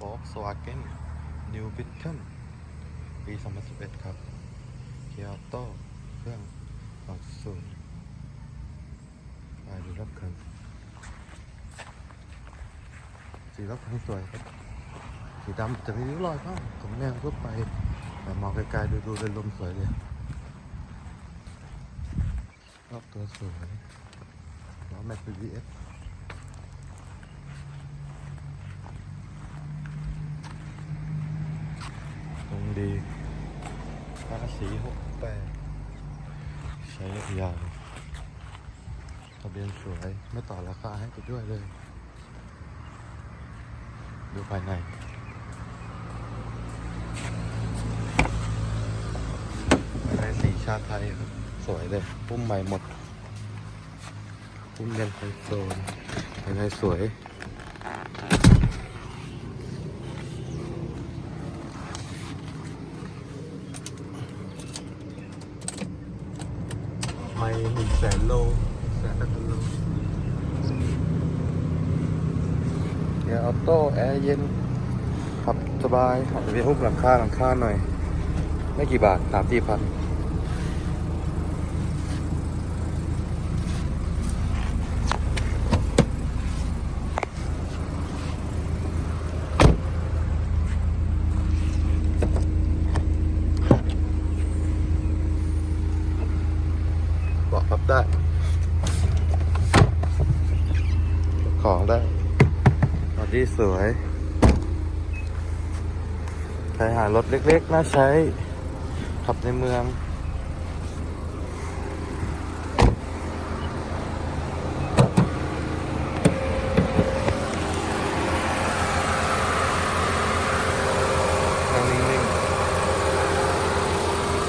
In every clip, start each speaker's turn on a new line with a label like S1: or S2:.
S1: Volkswagen New Beetle ปี 2011 ครับ เกียร์ออโต้เครื่อง2.0ไปดูรถกันสีรถคันสวยครับ สีดำจะมีริ้วรอยบ้างผมแนวทั่วไป แต่มองไกลๆดูดูเป็นลมสวยเลย รอบตัวสวยล้อแม็กซ์ BBS ตรง ดีภาษีหกแปดใช้ยาวทะเบียนสวย ไม่ต่อราคาให้ไปด้วยเลย ดูภายในภายในสีชาติไทยครับ สวยเลย ปุ้มใหม่หมด ปุ้มยันไฟโซนภายในสวย ไม่หนึ่งแสนโลแสนตันโลเกียร์ออโต้แอร์เย็นขับสบายอาจจะมีหุ้มหลังคาหลังคาหน่อย ไม่กี่บาทสามสี่พัน พับได้ ของได้บอดี้สวย ใครหารถเล็กๆ น่าใช้ ขับในเมืองนั่งนิ่งๆดูไฟไฟที่ใช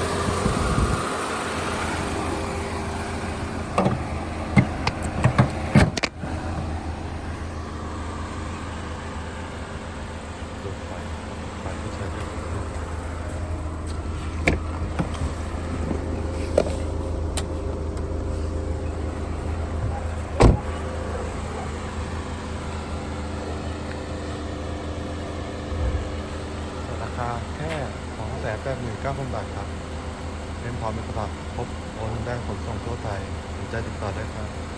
S1: ้ได้ ราคาแค่2แสนแปดหมื่นเก้าพันบาทครับเล่นพร้อมเป็นกระบะครบโอนได้ขนส่งทั่วไทยสนใจติดต่อได้ครับ